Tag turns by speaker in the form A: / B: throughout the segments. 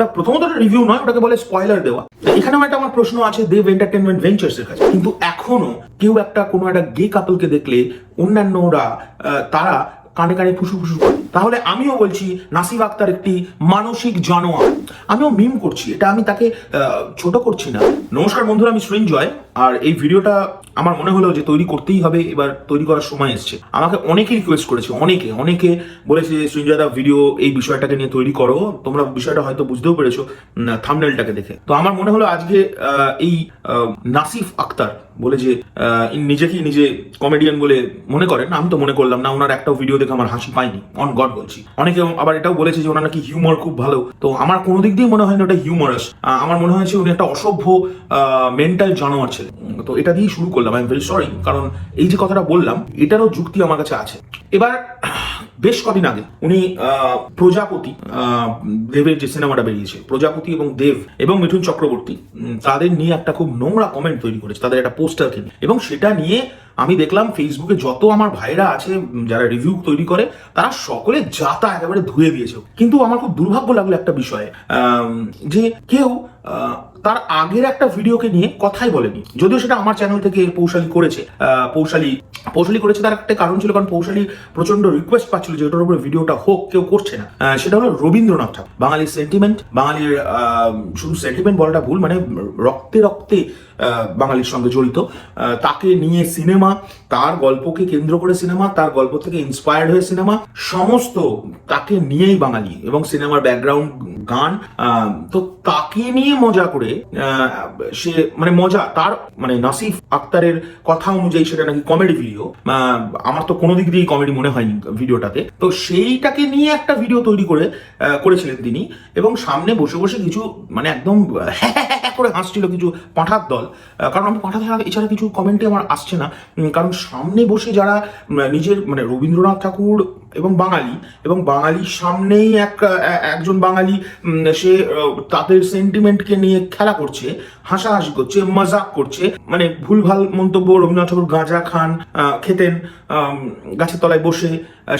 A: তা প্রথমত রিভিউ নয়, ওটাকে বলে স্পয়লার দেওয়া। এখানেও একটা আমার প্রশ্ন আছে দেব এন্টারটেনমেন্ট ভেঞ্চার্স এর কাছে। কিন্তু এখনও কেউ একটা কোনো একটা গে কাপলকে দেখলে অন্যান্যরা তারা কানে কানে ফুসু ফুসু করে। তাহলে আমিও বলছি নাসিব আক্তার একটি মানসিক জানোয়ার। আমিও মিম করছি, এটা আমি তাকে ছোট করছি না। নমস্কার বন্ধুরা, আমি সৃঞ্জয় আর এই ভিডিওটা আমার মনে হলো যে তৈরি করতেই হবে, এবার তৈরি করার সময় এসছে। আমাকে অনেকে রিকোয়েস্ট করেছে, অনেকে অনেকে বলেছে সৃঞ্জয় দা ভিডিও এই বিষয়টাকে নিয়ে তৈরি করো। তোমরা বিষয়টা হয়তো বুঝতেও পেরেছ থামনেলটাকে দেখে। তো আমার মনে হলো আজকে এই নাসিফ আক্তার বলে যে নিজেকেই নিজে কমেডিয়ান বলে মনে করেন, আমি তো মনে করলাম না, ওনার একটা ভিডিও দেখে আমার হাসি পাইনি অন গড বলছি। অনেকে আবার এটাও বলেছে যে, ওনার নাকি হিউমার খুব ভালো। তো আমার কোনো দিক দিয়ে মনে হয় না ওটা হিউমারাস আমার মনে হয়েছে উনি একটা অসভ্য মেন্টাল জানোয়ার উম, তো এটা দিয়েই শুরু করলাম আই এম ভেরি সরি কারণ এই যে কথাটা বললাম এটারও যুক্তি আমার কাছে আছে। এবার বেশ কদিন আগে উনি প্রজাপতি দেবের যে সিনেমাটা বেরিয়েছে প্রজাপতি এবং দেব এবং মিঠুন চক্রবর্তী তাদের নিয়ে একটা খুব নোংরা কমেন্ট তৈরি করেছে তাদের একটা পোস্টারকে নিয়ে এবং সেটা নিয়ে আমি দেখলাম ফেসবুকে যত আমার ভাইরা আছে যারা রিভিউ তৈরি করে তারা সকলে যাতা একেবারে ধুয়ে দিয়েছে। কিন্তু আমার খুব দুর্ভাগ্য লাগল একটা বিষয়ে যে কেউ তার আগের একটা ভিডিওকে নিয়ে কথাই বলেনি। যদিও সেটা আমার চ্যানেল থেকে পৌশালি করেছে পৌশালি, পৌশালী করেছে তার একটা কারণ ছিল, কারণ পৌশালি প্রচণ্ড রিকোয়েস্ট পাচ্ছিল যে ওটার উপরে ভিডিওটা হোক, কেউ করছে না। সেটা হলো রবীন্দ্রনাথ ঠাকুর। বাঙালির সেন্টিমেন্ট বাঙালির শুধু সেন্টিমেন্ট বলাটা ভুল মানে রক্তে রক্তে বাঙালির সঙ্গে জড়িত। তাকে নিয়ে সিনেমা, তার গল্পকে কেন্দ্র করে সিনেমা, তার গল্প থেকে ইন্সপায়ার্ড হয়ে সিনেমা, সমস্ত তাকে নিয়েই বাঙালি এবং সিনেমার ব্যাকগ্রাউন্ড গান। তো তাকে নিয়ে মজা করে সে মানে মজা, তার মানে নাসিফ আক্তারের কথা অনুযায়ী সেটা নাকি কমেডি ভিডিও আমার তো কোনো দিক দিয়েই কমেডি মনে হয়নি ভিডিওটাতে তো সেইটাকে নিয়ে একটা ভিডিও তৈরি করে করেছিলেন তিনি এবং সামনে বসে বসে কিছু মানে একদম করে হাসছিল কিছু পাঠার দল। কারণ আমি পাঁঠা ছাড়া এছাড়া কিছু কমেন্টে আমার আসছে না। কারণ সামনে বসে যারা নিজের মানে রবীন্দ্রনাথ ঠাকুর এবং বাঙালি, এবং বাঙালির সামনেই এক, একজন বাঙালি সে তাদের সেন্টিমেন্টকে নিয়ে খেলা করছে, হাসাহাসি করছে, মজাক করছে মানে ভুলভাল মন্তব্য রবীন্দ্রনাথ ঠাকুর গাঁজা খান খেতেন গাছের তলায় বসে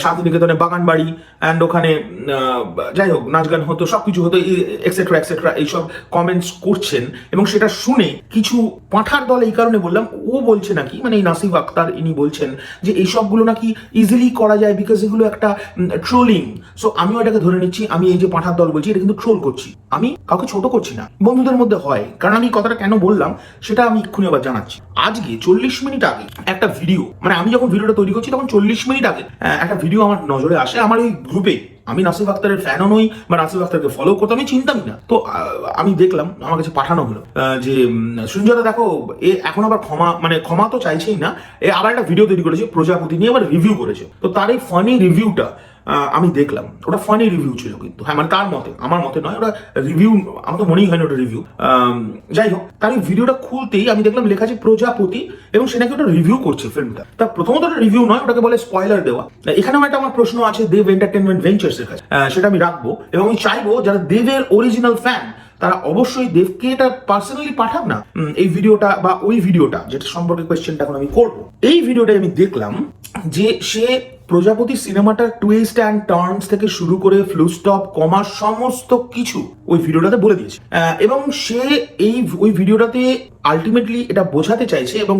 A: শান্তিনিকেতনে বাগান বাড়ি অ্যান্ড ওখানে যাই হোক, নাচ গান হতো, সবকিছু হতো এক্সেট্রা এক্সেট্রা এইসব কমেন্টস করছেন, এবং সেটা শুনে কিছু পাঠার দল এই কারণে বললাম, ও বলছে নাকি মানে এই নাসিফ আক্তার ইনি বলছেন যে এই সবগুলো নাকি ইজিলি করা যায় বিকজ এগুলো একটা ট্রোলিং সো আমিও এটাকে ধরে নিচ্ছি, আমি এই যে পাঠার দল বলছি, এটা কিন্তু ট্রোল করছি। আমি কাউকে ছোট করছি না, বন্ধুদের মধ্যে হয়। কারণ আমি কথাটা কেন বললাম, সেটা আমি এক্ষুনি আবার জানাচ্ছি। আজকে, চল্লিশ মিনিট আগে একটা ভিডিও মানে আমি যখন ভিডিওটা তৈরি করছি, তখন চল্লিশ মিনিট আগে একটা ভিডিও আমার নজরে আসে, আমার ওই গ্রুপে আমি নাসিফ আক্তারের ফ্যানও নই বা নাসিফ আক্তারকে ফলো করতে আমি চিন্তামই না। তো আমি দেখলাম, আমার কাছে পাঠানো হলো যে সুঞ্জয়দা দেখো, এ এখন আবার ক্ষমা মানে ক্ষমা তো চাইছেই না, এ আবার একটা ভিডিও তৈরি করেছে, প্রজাপতি নিয়ে আবার রিভিউ করেছে। তো তার এই ফানি রিভিউটা আমি দেখলাম। ওটা ফানি রিভিউ ছিল কিন্তু। হ্যাঁ মানে তার মতে, আমার মতে নয়, ওটা রিভিউ আমার তো মনেই হয় না ওটা রিভিউ যাই হোক, তার ভিডিওটা খুলতেই আমি দেখলাম লেখা আছে প্রজাপতি, এবং সে নাকি ওটা রিভিউ করছে ফিল্মটা তা প্রথমত ওটা রিভিউ নয়, ওটাকে বলে স্পয়লার দেওয়া। এখানেও একটা আমার প্রশ্ন আছে দেব এন্টারটেনমেন্ট ভেঞ্চার্স এর কাছে। সেটা আমি রাখব, এবং আমি চাইব যারা দেবের অরিজিনাল ফ্যান তারা অবশ্যই দেবকে এটা পার্সোনালি পাঠান না। এই ভিডিওটা বা ওই ভিডিওটা যেটা সম্পর্কে কোয়েশ্চেনটা এখন আমি করব। এই ভিডিওটা আমি দেখলাম যে সে প্রজাপতি সিনেমাটার টুইস্ট অ্যান্ড টার্নস থেকে শুরু করে ফ্লু স্টপ কমা সমস্ত কিছু ওই ভিডিওটাতে বলে দিয়েছে। এবং সে এই, ওই ভিডিওটাতে আলটিমেটলি এটা বোঝাতে চাইছে এবং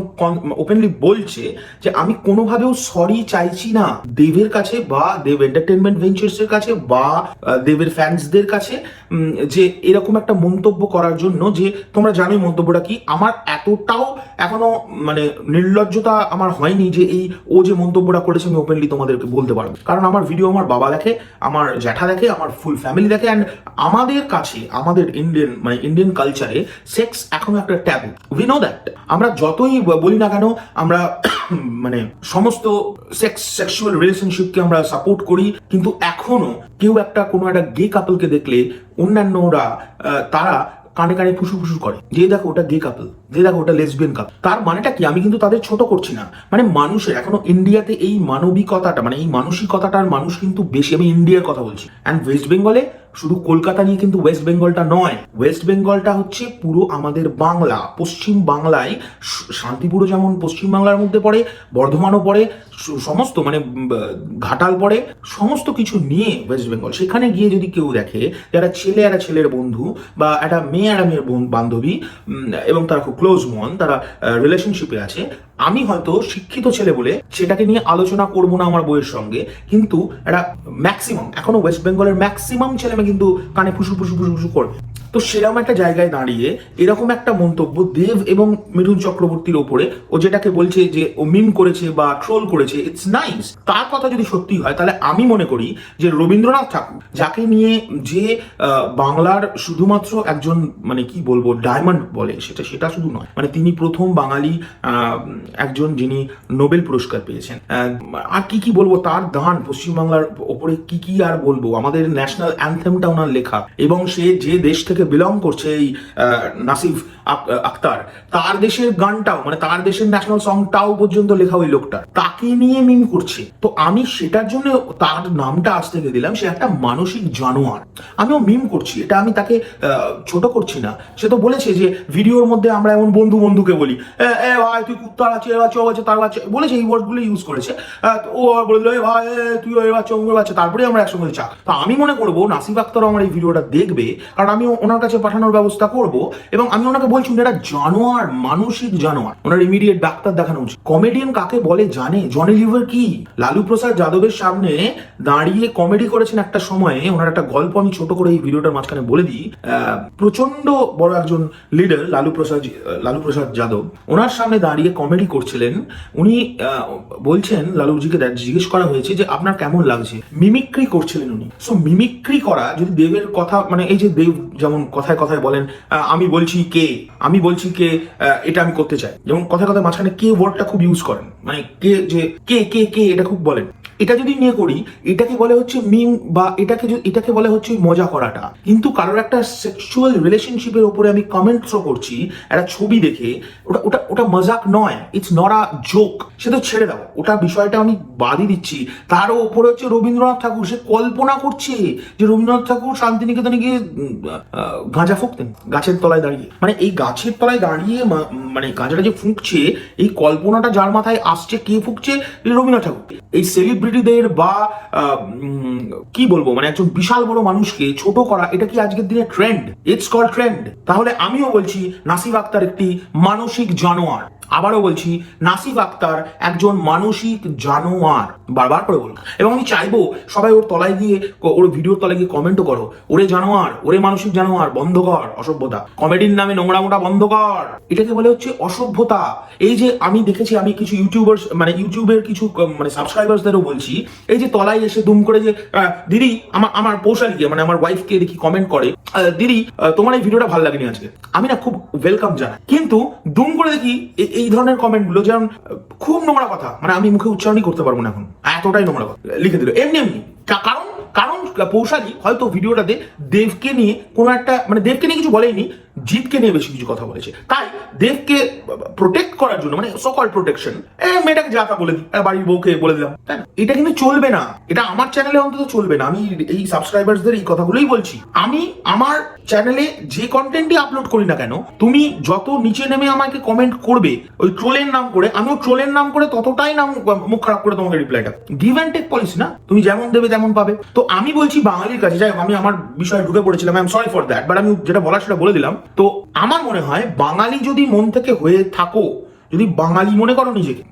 A: ওপেনলি বলছে যে আমি কোনোভাবেও সরি চাইছি না দেবের কাছে বা দেব এন্টারটেনমেন্ট ভেঞ্চার্স এর কাছে বা দেবের ফ্যান্সদের কাছে যে এরকম একটা মন্তব্য করার জন্য যে তোমরা জানোই মন্তব্যটা কি, আমার এতটাও এখনও মানে নির্লজ্জতা আমার হয়নি যে এই ও যে মন্তব্যটা করেছে আমি ওপেনলি তোমাদেরকে বলতে পারব। কারণ আমার ভিডিও আমার বাবা দেখে, আমার জ্যাঠা দেখে, আমার ফুল ফ্যামিলি দেখে অ্যান্ড আমাদের কাছে, আমাদের ইন্ডিয়ান মানে ইন্ডিয়ান কালচারে সেক্স এখনও একটা ট্যাবু উই নো দ্যাট আমরা যতই বলি না কেন, আমরা মানে সমস্ত সেক্স সেক্সুয়াল রিলেশনশিপকে আমরা সাপোর্ট করি, কিন্তু এখনও কেউ একটা কোনো একটা গে কাপলকে দেখলে অন্যান্যরা তারা কানে কানে ফুসু ফুসু করে। যে দেখো ওটা গে কাপল যে দেখো ওটা লেসবিয়ান কাপ তার মানেটা কি? আমি কিন্তু তাদের ছোট করছি না। মানে মানুষের, এখনও ইন্ডিয়াতে এই মানবিকতাটা মানে এই মানসিকতাটার মানুষ কিন্তু বেশি, আমি ইন্ডিয়ার কথা বলছি। অ্যান্ড ওয়েস্ট বেঙ্গলে শুধু কলকাতা নিয়ে কিন্তু ওয়েস্ট বেঙ্গলটা নয়। ওয়েস্ট বেঙ্গলটা হচ্ছে পুরো আমাদের বাংলা, পশ্চিম বাংলায় শান্তিপুরও যেমন পশ্চিম বাংলার মধ্যে পড়ে, বর্ধমানও পড়ে সমস্ত মানে ঘাটাল পড়ে, সমস্ত কিছু নিয়ে ওয়েস্ট বেঙ্গল সেখানে গিয়ে যদি কেউ দেখে যারা ছেলে, একটা ছেলের বন্ধু বা একটা মেয়ে, একটা মেয়ের বন- বান্ধবী এবং তারা খুব ক্লোজ মন তারা রিলেশনশিপে আছে। আমি হয়তো শিক্ষিত ছেলে বলে সেটাকে নিয়ে আলোচনা করব না আমার বইয়ের সঙ্গে, কিন্তু একটা ম্যাক্সিমাম এখনও ওয়েস্ট বেঙ্গলের ম্যাক্সিমাম ছেলে মেয়ে কিন্তু কানে ফুসু ফুসু ফুসু ফুসু করবে। তো সেরকম একটা জায়গায় দাঁড়িয়ে এরকম একটা মন্তব্য দেব এবং মিঠুন চক্রবর্তীর ওপরে ও যেটাকে বলছে যে ও মিম করেছে বা ট্রোল করেছে ইটস নাইস তার কথা যদি সত্যি হয়, তাহলে আমি মনে করি যে রবীন্দ্রনাথ ঠাকুর, যাকে নিয়ে যে বাংলার শুধুমাত্র একজন মানে কি বলব ডায়মন্ড বলে, সেটা সেটা শুধু নয় মানে তিনি প্রথম বাঙালি একজন যিনি নোবেল পুরস্কার পেয়েছেন। আর কি কি বলব, তার দান পশ্চিমবাংলার ওপরে কি কি আর বলব, আমাদের ন্যাশনাল অ্যান্থেমটা ওনার লেখা এবং সে যে দেশ থেকে বিলং করছে এই নাসিফ আক্তার। তার দেশের গানটাও মানে তার দেশের ন্যাশনাল সংটাও পর্যন্ত লেখা ওই লোকটার তাকে নিয়ে মিম করছে। তো আমি সেটার জন্য তার নামটা আজ থেকে দিলাম, সে একটা মানসিক জানোয়ার। আমিও মিম করছি, এটা আমি তাকে ছোট করছি না। সে তো বলেছে যে ভিডিওর মধ্যে আমরা এমন বন্ধু বন্ধুকে বলি, এ ভাই, তুই কুত্তার আছে, এ, বাচ্চা, ও তার বাচ্চা। বলেছে, এই ওয়ার্ডগুলো ইউজ করেছে। ও বলে দিল এ, ভাই তুই এ বাচ্চা অমুক বাচ্চা। তারপরে আমরা একসঙ্গে চা। তো আমি মনে করব, নাসিফ আক্তার আমার এই ভিডিওটা দেখবে, কারণ আমি ওনার কাছে পাঠানোর ব্যবস্থা করব এবং আমি ওনাকে বলছি একটা জানোয়ার, মানসিক জানোয়ার। ওনার ইমিডিয়েট ডাক্তার দেখানো উচিত। কমেডিয়ান কাকে বলে জানে? জনি লিভার কি? লালু প্রসাদ যাদবের সামনে দাঁড়িয়ে কমেডি করেছেন একটা সময়ে। ওনার একটা গল্প আমি ছোট করে এই ভিডিওটার মাঝখানে বলে দিই। প্রচণ্ড বড় একজন লিডার লালু প্রসাদ লালু প্রসাদ যাদব। ওনার সামনে দাঁড়িয়ে কমেডি করছিলেন। উনি বলছেন, লালুজিকে জিজ্ঞেস করা হয়েছে যে, আপনার কেমন লাগছে? মিমিক্রি করছিলেন উনি। সো মিমিক্রি করা, যদি দেবের কথা মানে এই যে দেব যেমন কথায় কথায় বলেন আমি বলছি কে, আমি বলছি কে এটা আমি করতে চাই। যেমন কথায় কথায় মাঝখানে কে ওয়ার্ডটা খুব ইউজ করেন। মানে কে যে, কে কে কে, এটা খুব বলেন। এটা যদি নিয়ে করি, এটাকে বলে হচ্ছে মিম বা এটাকে এটাকে বলে হচ্ছে মজা করাটা। কিন্তু কারোর একটা সেক্সুয়াল রিলেশনশিপের উপরে আমি কমেন্ট থ্রো করছি, একটা ছবি দেখে, ওটা ওটা ওটা মজাক নয় ইটস নট আ জোক সে তো ছেড়ে দাও ওটা বিষয়টা আমি বাদই দিচ্ছি। তারও ওপরে হচ্ছে রবীন্দ্রনাথ ঠাকুর, সে কল্পনা করছে যে রবীন্দ্রনাথ ঠাকুর শান্তিনিকেতনে গিয়ে গাঁজা ফুঁকতেন গাছের তলায় দাঁড়িয়ে। মানে এই গাছের তলায় দাঁড়িয়ে মানে গাঁজাটা যে ফুঁকছে, এই কল্পনাটা যার মাথায় আসছে কে ফুঁকছে? রবীন্দ্রনাথ ঠাকুর। এই সেলিব্রিটিদের বা কি বলব মানে একজন বিশাল বড় মানুষকে ছোট করা, এটা কি আজকের দিনে ট্রেন্ড ইটস কল ট্রেন্ড তাহলে আমিও বলছি, নাসিব আক্তার একটি মানসিক জানোয়ার। আবারও বলছি নাসিফ আক্তার একজন মানসিক জানোয়ার। বারবার করে বলব। এবং আমি চাইব সবাই ওর তলায় গিয়ে, ওর ভিডিওর তলায় গিয়ে কমেন্টও করো। ওরে জানোয়ার, ওরে মানসিক জানোয়ার বন্ধ কর অসভ্যতা। কমেডির নামে নোংরা মোটা বন্ধ কর এটাকে বলে হচ্ছে অসভ্যতা। এই যে আমি দেখেছি, আমি কিছু ইউটিউবার্স মানে ইউটিউবের কিছু মানে সাবস্ক্রাইবার্সদেরও বলছি, এই যে তলায় এসে দুম করে যে দিদি আমার আমার পৌশালীকে মানে আমার ওয়াইফকে দেখি কমেন্ট করে দিদি তোমার এই ভিডিওটা ভালো লাগেনি আজকে। আমি না খুব ওয়েলকাম জানাই। কিন্তু দুম করে দেখি এই ধরনের কমেন্টগুলো যেমন, খুব নোংরা কথা। মানে আমি মুখে উচ্চারণই করতে পারব না এখন। এতটাই নোংরা কথা। লিখে দিল। এমনি এমনি। কারণ কারণ পৌশালী হয়তো ভিডিওটাতে দেবকে নিয়ে কোনো একটা মানে দেবকে নিয়ে কিছু বলেনি জিতকে নিয়ে বেশি কিছু কথা বলেছে। তাই দেবকে প্রোটেক্ট করার জন্য মানে সকল প্রোটেকশন মেয়েটাকে যা তা বলে দিই বাড়ির বউকে বলে দিলাম, তাই? এটা কিন্তু চলবে না। এটা আমার চ্যানেলে অন্তত চলবে না। আমি এই সাবস্ক্রাইবার্সদের এই কথাগুলোই বলছি। আমি আমার চ্যানেলে যে কন্টেন্টই আপলোড করি না কেন, তুমি যত নিচে নেমে আমাকে কমেন্ট করবে, ওই ট্রোলের নাম করে, আমিও ট্রোলের নাম করে ততটাই নাম, মুখ খারাপ করে তোমাকে রিপ্লাইটা গিভ অ্যান্ড টেক পলিসি না? তুমি যেমন দেবে তেমন পাবে। তো আমি বলছি বাঙালির কাছে, যাই আমি আমার বিষয়ে ঢুকে পড়েছিলাম I am sorry for that but আমি যেটা বলার সেটা বলে দিলাম। তো আমার মনে হয় বাঙালি যদি মন থেকে হয়ে থাকো, যদি বাঙালি মনে করো নিজেকে,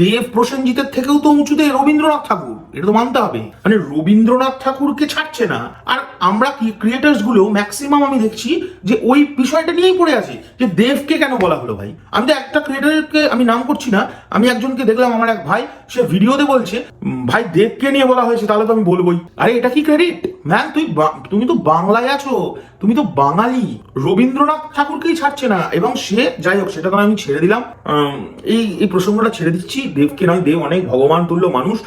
A: দেব প্রসেনজিতের থেকেও তো উঁচুতে রবীন্দ্রনাথ ঠাকুর, এটা তো মানতে হবে। মানে রবীন্দ্রনাথ ঠাকুরকে ছাড়ছে না। আর আমরা কি ক্রিয়েটার্সগুলো ম্যাক্সিমাম আমি দেখছি যে ওই বিষয়টা নিয়েই পড়ে আছে, যে দেবকে কেন বলা হলো ভাই? আমি তো একটা ক্রিয়েটারকে আমি নাম করছি না, আমি একজনকে দেখলাম, আমার এক ভাই, সে ভিডিওতে বলছে ভাই দেবকে নিয়ে বলা হয়েছে, তাহলে তো আমি বলবোই। আরে এটা কি ক্রেডিট ম্যাম তুই তুমি তো বাংলায় আছো। তুমি তো বাঙালি। রবীন্দ্রনাথ ঠাকুরকেই ছাড়ছে না। এবং সে, যাই হোক, সেটা তো আমি ছেড়ে দিলাম। এই এই প্রসঙ্গটা ছেড়ে দিচ্ছি। দেবকে নয়, দেব অনেক ভগবান, তুল্য মানুষ।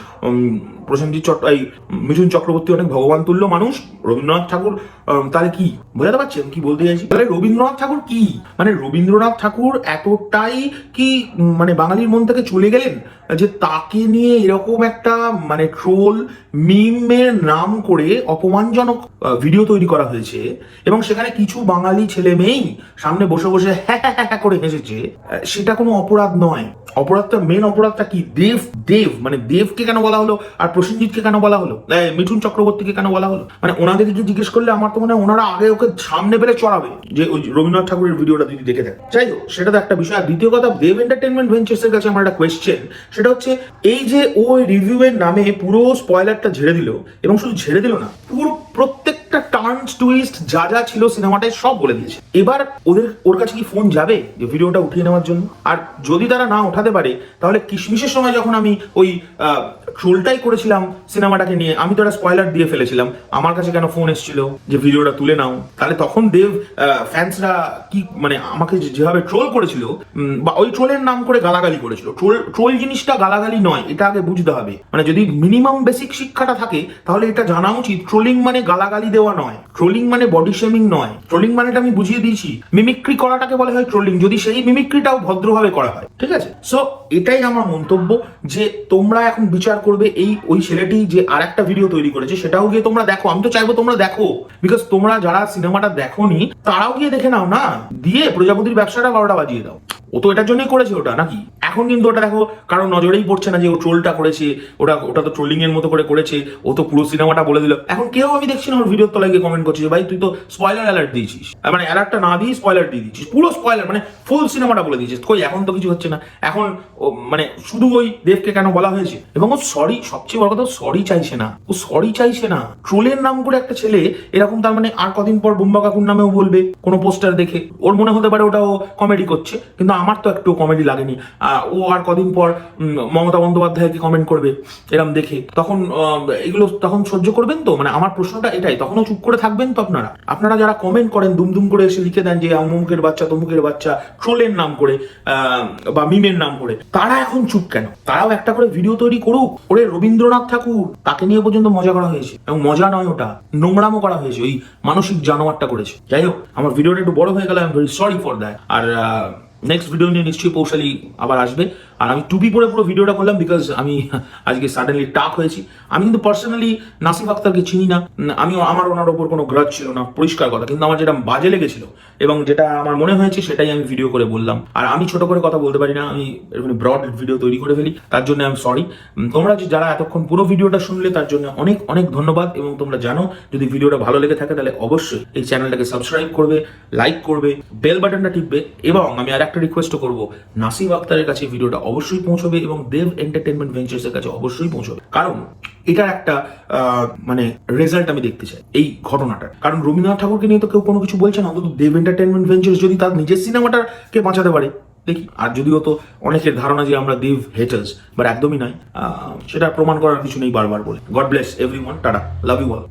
A: প্রসেনজিৎ চট্ট এই মিঠুন চক্রবর্তী অনেক ভগবান তুল্য মানুষ, রবীন্দ্রনাথ ঠাকুর তাহলে কি? বোঝাতে পারছেন? কি বলতে চাইছি? তাহলে রবীন্দ্রনাথ ঠাকুর কি? মানে রবীন্দ্রনাথ ঠাকুর এতটাই কি মানে বাঙালির মন থেকে চলে গেলেন যে তাকে নিয়ে এরকম একটা মানে ট্রোল, মিমের নাম করে অপমানজনক ভিডিও তৈরি করা হয়েছে এবং সেখানে কিছু বাঙালি ছেলে মেয়েই সামনে বসে বসে হ্যাঁ হ্যাঁ হ্যাঁ করে হেসেছে সেটা কোনো অপরাধ নয়। অপরাধটা মেন অপরাধটা কি? দেব দেব মানে দেবকে কেন বলা হলো? আর প্রসেনজিৎকে কেন বলা হলো? মিঠুন চক্রবর্তীকে কেন বলা হলো? মানে ওনাদেরকে জিজ্ঞেস করলে আমার তো মনে হয় ওনারা আগে ওকে সামনে পেলে চড়াবে। যে ওই রবীন্দ্রনাথ ঠাকুরের ভিডিওটা যদি দেখে থাকে যাই হোক, সেটা তো একটা বিষয়। আর দ্বিতীয় কথা, দেব এন্টারটেনমেন্ট ভেঞ্চার্স এর কাছে আমার একটা কোয়েশ্চেন সেটা হচ্ছে, এই যে ওই রিভিউ এর নামে পুরো স্পয়লারটা ঝেড়ে দিল, এবং শুধু ঝেড়ে দিল না, পুরো প্রত্যেকটা টার্নস টুইস্ট যা যা ছিল সিনেমাটায় সব বলে দিয়েছে। এবার ওদের, ওর কাছে কি ফোন যাবে যে ভিডিওটা উঠিয়ে নেওয়ার জন্য? আর যদি তারা না উঠাতে পারে, তাহলে কিশমিশের সময় যখন আমি ওই ট্রোলটাই করেছিলাম সিনেমাটাকে নিয়ে, আমি তো একটা স্পয়লার দিয়ে ফেলেছিলাম, আমার কাছে কেন ফোন এসেছিল যে ভিডিওটা তুলে নাও? তাহলে তখন দেব ফ্যান্সরা কি মানে আমাকে যেভাবে ট্রোল করেছিল বা ওই ট্রোলের নাম করে গালাগালি করেছিল। ট্রোল ট্রোল জিনিসটা গালাগালি নয়, এটা আগে বুঝতে হবে। মানে যদি মিনিমাম বেসিক শিক্ষাটা থাকে, তাহলে এটা জানা উচিত। ট্রোলিং মানে গালাগালি দেওয়া নয়। ট্রোলিং মানে বডি শেমিং নয়। ট্রোলিং মানেটা আমি বুঝিয়ে দিয়েছি। মিমিক্রি করাটাকে বলা হয় ট্রোলিং যদি সেই মিমিক্রিটাও ভদ্রভাবে করা হয়, ঠিক আছে? সো এটাই আমার মন্তব্য যে তোমরা এখন বিচার করবে এই, ওই ছেলেটি যে আর একটা ভিডিও তৈরি করেছে, সেটাও গিয়ে তোমরা দেখো। আমি তো চাইব তোমরা দেখো। বিকজ তোমরা যারা সিনেমাটা দেখোনি, তারাও গিয়ে দেখে নাও না। দিয়ে প্রজাপতির ব্যবসাটা বারোটা বাজিয়ে দাও। ও তো এটার জন্যই করেছে ওটা, নাকি? এখন কিন্তু ওটা দেখো, কারও নজরেই পড়ছে না যে ও ট্রোলটা করেছে, ওটা ওটা তো ট্রোলিং এর মতো করে করেছে, ও তো পুরো সিনেমাটা বলে দিল। এখন কেউ আমি দেখছি না ওর ভিডিওর তলায় গিয়ে কমেন্ট করছে যে, ভাই, তুই তো স্পয়লার অ্যালার্ট দিয়েছিস। মানে অ্যালার্টটা না দিয়ে স্পয়লার দিয়ে দিচ্ছিস পুরো স্পয়লার মানে ফুল সিনেমাটা বলে দিয়েছিস। কই, এখন তো কিছু হচ্ছে না। এখন মানে শুধু ওই দেবকে কেন বলা হয়েছে? এবং ও সরি সবচেয়ে বড় কথা সরি চাইছে না। ও সরি চাইছে না। ট্রোলের নাম করে একটা ছেলে, এরকম তার মানে আর কদিন পর বুম্বা কাকুর নামেও বলবে কোনো পোস্টার দেখে। ওর মনে হতে পারে ওটা ও কমেডি করছে, কিন্তু আমার তো একটু কমেডি লাগেনি। ও আর কদিন পর মমতা বন্দ্যোপাধ্যায়কে কমেন্ট করবে, এরম দেখে। তখন এগুলো তখন সহ্য করবেন তো? মানে আমার প্রশ্নটা এটাই, তখনও চুপ করে থাকবেন তো আপনারা? আপনারা যারা কমেন্ট করেন দুম দুম করে এসে লিখে দেন যে অমুকের বাচ্চা, তমুকের বাচ্চা ট্রোলের নাম করে বা মিমের নাম করে। তারা এখন চুপ কেন? তারাও একটা করে ভিডিও তৈরি করুক। ওরে রবীন্দ্রনাথ ঠাকুর, তাকে নিয়ে পর্যন্ত মজা করা হয়েছে। এবং মজা নয় ওটা, নোংরামও করা হয়েছে, ওই মানসিক জানোয়ারটা করেছে। যাই হোক, আমার ভিডিওটা একটু বড় হয়ে গেল I am very sorry for that R next video নিয়ে নিশ্চয়ই পৌশালী আবার আসবে। আর আমি টুপি পরে পুরো ভিডিওটা করলাম বিকজ আমি আজকে সাডেনলি টাক হয়েছি। আমি কিন্তু পার্সোনালি নাসিফ আক্তারকে চিনি না। আমি আমার ওনার ওপর কোনো গ্রাজ ছিল না, পরিষ্কার কথা। কিন্তু আমার যেটা বাজে লেগেছিল এবং যেটা আমার মনে হয়েছে সেটাই আমি ভিডিও করে বললাম। আর আমি ছোট করে কথা বলতে পারি না, আমি এরকম ব্রড ভিডিও তৈরি করে ফেলি, তার জন্য আমি সরি তোমরা যারা এতক্ষণ পুরো ভিডিওটা শুনলে, তার জন্য অনেক অনেক ধন্যবাদ এবং তোমরা জানো, যদি ভিডিওটা ভালো লেগে থাকে, তাহলে অবশ্যই এই চ্যানেলটাকে সাবস্ক্রাইব করবে লাইক করবে বেল বাটনটা টিপবে এবং আমি আর একটা রিকোয়েস্ট করব নাসিব আক্তারের কাছে ভিডিওটা অবশ্যই পৌঁছবে এবং দেব এন্টারটেনমেন্ট ভেঞ্চার্স এর কাছে অবশ্যই পৌঁছবে। কারণ এটার একটা মানে রেজাল্ট আমি দেখতে চাই এই ঘটনাটা। কারণ রবীন্দ্রনাথ ঠাকুরকে নিয়ে তো কেউ কোনো কিছু বলছে না, অন্তত দেব এন্টারটেনমেন্ট ভেঞ্চার্স যদি তার নিজের সিনেমাটাকে বাঁচাতে পারে, দেখি। আর যদিও তো অনেকের ধারণা যে আমরা দেব হেটার্স বাট একদমই নয়। সেটা প্রমাণ করার কিছু নেই বারবার বলে। God bless everyone tata love you all